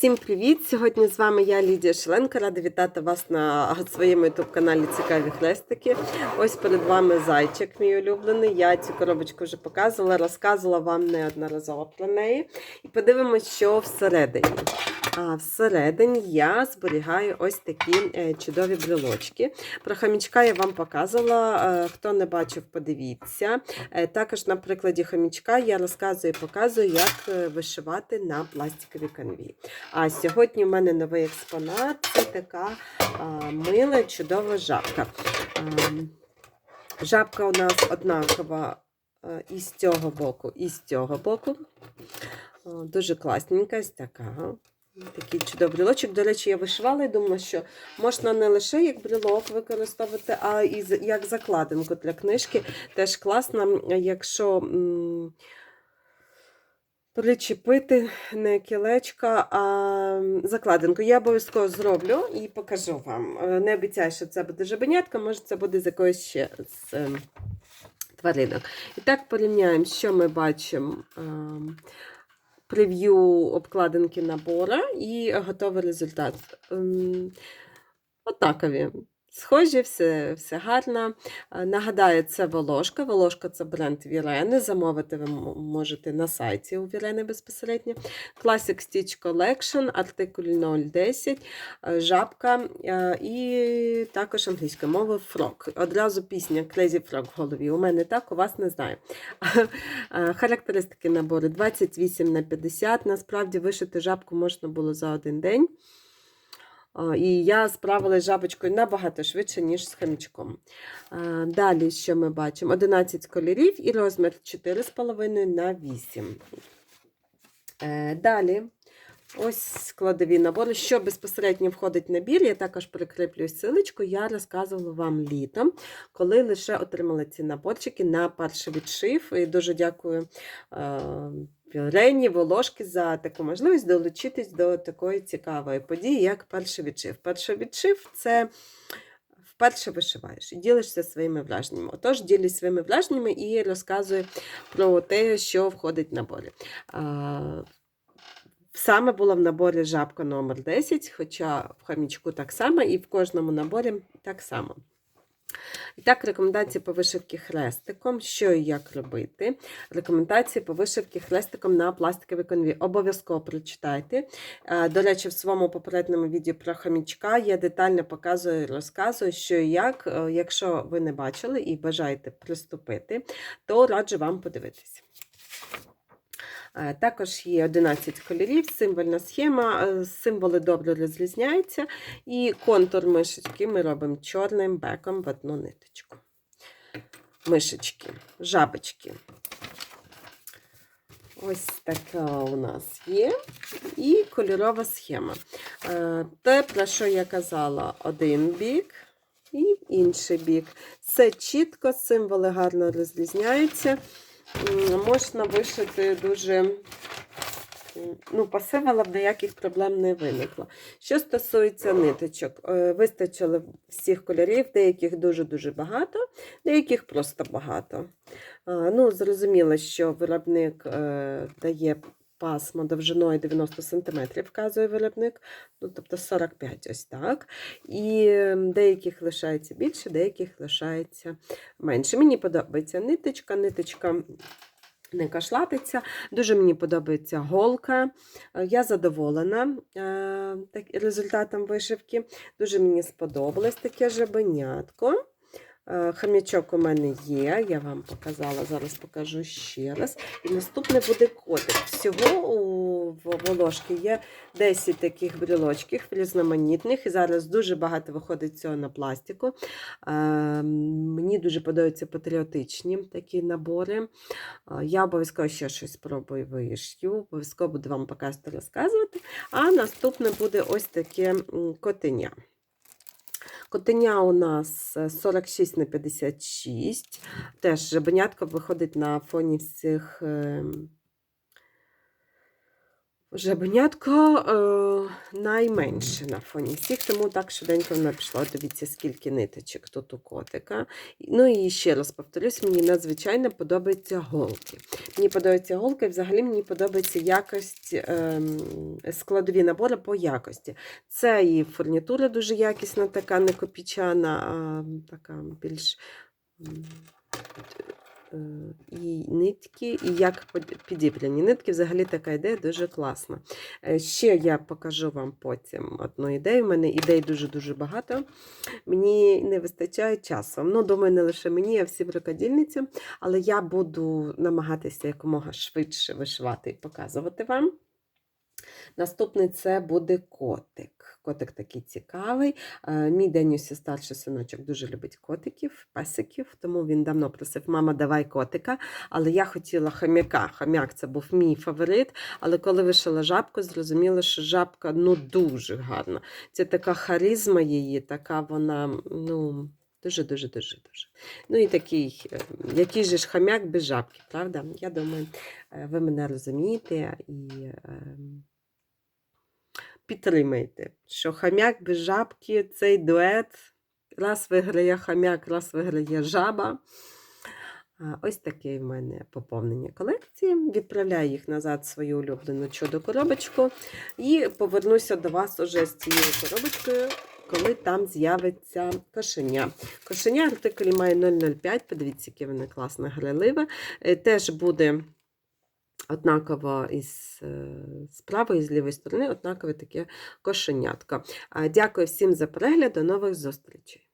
Всім привіт! Сьогодні з вами я, Лідія Шеленко. Рада вітати вас на своєму ютуб-каналі Цікаві хрестики. Ось перед вами зайчик, мій улюблений. Я цю коробочку вже показувала, розказувала вам неодноразово про неї. І подивимось, що всередині. А всередині я зберігаю ось такі е, чудові брелочки. Про хомячка я вам показувала. Е, Хто не бачив, подивіться. Е, Також на прикладі хомячка я розказую і показую, як вишивати на пластиковій канві. А сьогодні в мене новий експонат це така мила, чудова жабка. А, жабка у нас однакова і з цього боку, і з цього боку. Дуже класненька, ось така. Такий чудовий брілочок. До речі, я вишивала і думала, що можна не лише як брілок використовувати, а і як закладинку для книжки. Теж класно, якщо причепити не кілечка, а закладинку. Я обов'язково зроблю і покажу вам. Е, Не обіцяю, що це буде жабенятка, може це буде з якоїсь ще з ем, тваринок. І так порівняємо, що ми бачимо. Прев'ю обкладинки набора і готовий результат. Ем, Однакові. Схожі, все, все гарно. Нагадаю, це Волошка. Волошка це бренд Вірени. Замовити ви можете на сайті у Вірени безпосередньо. Classic Stitch Collection, артикуль 010, е, жабка і також англійською мовою фрок. Одразу пісня Crazy Frog в голові. У мене так, у вас не знаю. Характеристики набору 28 на 50. Насправді вишити жабку можна було за один день. І я справилася з жабочкою набагато швидше, ніж з хомячком. Далі, що ми бачимо? 11 кольорів і розмір 4,5 на 8. Е, Далі. Ось складові набори. Що безпосередньо входить в набір, я також прикріплю силочку. Я розказувала вам літом, коли лише отримала ці наборчики на перший відшив. І дуже дякую е, Волошки за таку можливість долучитись до такої цікавої події, як перший відшив. Перший відшив це. Вперше вишиваєш і ділишся своїми враженнями. Отож, ділюсь своїми враженнями і розказую про те, що входить в наборі. Саме була в наборі жабка номер 10, хоча в хамічку так само, і в кожному наборі так само. І так, рекомендації по вишивці хрестиком, що і як робити. Рекомендації по вишивці хрестиком на пластиковій конві. Обов'язково прочитайте. Е, До речі, в своєму попередньому відео про хомічка я детально показую і розказую, що і як. Е, Якщо ви не бачили і бажаєте приступити, то раджу вам подивитися. Е, Також є 11 кольорів, символьна схема, е, символи добре розрізняються. І контур мишечки ми робимо чорним беком в одну ниточку. Мишечки, жабочки. Ось така у нас є. І кольорова схема. Е, Те, про що я казала, один бік і інший бік. Все чітко, символи гарно розрізняються. Можна вишити дуже ну, по б ніяких проблем не виникло. Що стосується ниточок, е, вистачило всіх кольорів, деяких дуже-дуже багато, деяких просто багато. Ну, Зрозуміло, що виробник е, дає пасмо довжиною 90 см, вказує виробник, ну, тобто 45 ось так. І деяких лишається більше, деяких лишається менше. Мені подобається ниточка, ниточка не кашлатиться. Дуже мені подобається голка. Я задоволена е, результатом вишивки. Дуже мені сподобалось таке жабенятко. Е, Хам'ячок у мене є, я вам показала, зараз покажу ще раз. І наступне буде котик. Всього у волошки є 10 таких брілочків різноманітних. І зараз дуже багато виходить цього на пластику. Е, Мені дуже подобаються патріотичні такі набори. Е, Я обов'язково ще щось спробую вишью, обов'язково буду вам показувати розказувати. А наступне буде ось таке котеня. Котеня у нас е, 46 на 56. Теж жабенятко виходить на фоні всіх. Жабенятко е, найменше на фоні всіх, тому так швиденько вона пішла. Дивіться, скільки ниточок тут у котика. Ну і ще раз повторюсь, мені надзвичайно подобаються голки. Мені подобаються голки, взагалі мені подобається якість е, складові набори по якості. Це і фурнітура дуже якісна, така не копічана, а така більш. Е, І нитки, і як підіплені нитки, взагалі така ідея дуже класна. Е, Ще я покажу вам потім одну ідею. У мене ідей дуже-дуже багато. Мені не вистачає часу. Ну, думаю, не лише мені, а всім рукодільницям. Але я буду намагатися якомога швидше вишивати і показувати вам. Наступний це буде котик. Котик такий цікавий. Е, Мій Денюсі старший синочок дуже любить котиків, песиків, тому він давно просив, мама, давай котика. Але я хотіла хомяка. Хомяк це був мій фаворит. Але коли вишила жабку, зрозуміла, що жабка ну, дуже гарна. Це така харизма її, така вона, ну. Дуже, дуже, дуже, дуже. Ну і такий, е, який же ж хам'як без жабки, правда? Я думаю, е, ви мене розумієте і е, підтримаєте, що хам'як без жабки цей дует. Раз виграє хам'як, раз виграє жаба. Ось таке в мене поповнення колекції. Відправляю їх назад в свою улюблену чудо коробочку і повернуся до вас уже з цією коробочкою, коли там з'явиться кошеня. Кошеня артикулі має 005, подивіться, яке воно класне граливе. Е, Теж буде однаково із е, правої і з лівої сторони, однакове таке кошенятко. Дякую всім за перегляд, до нових зустрічей.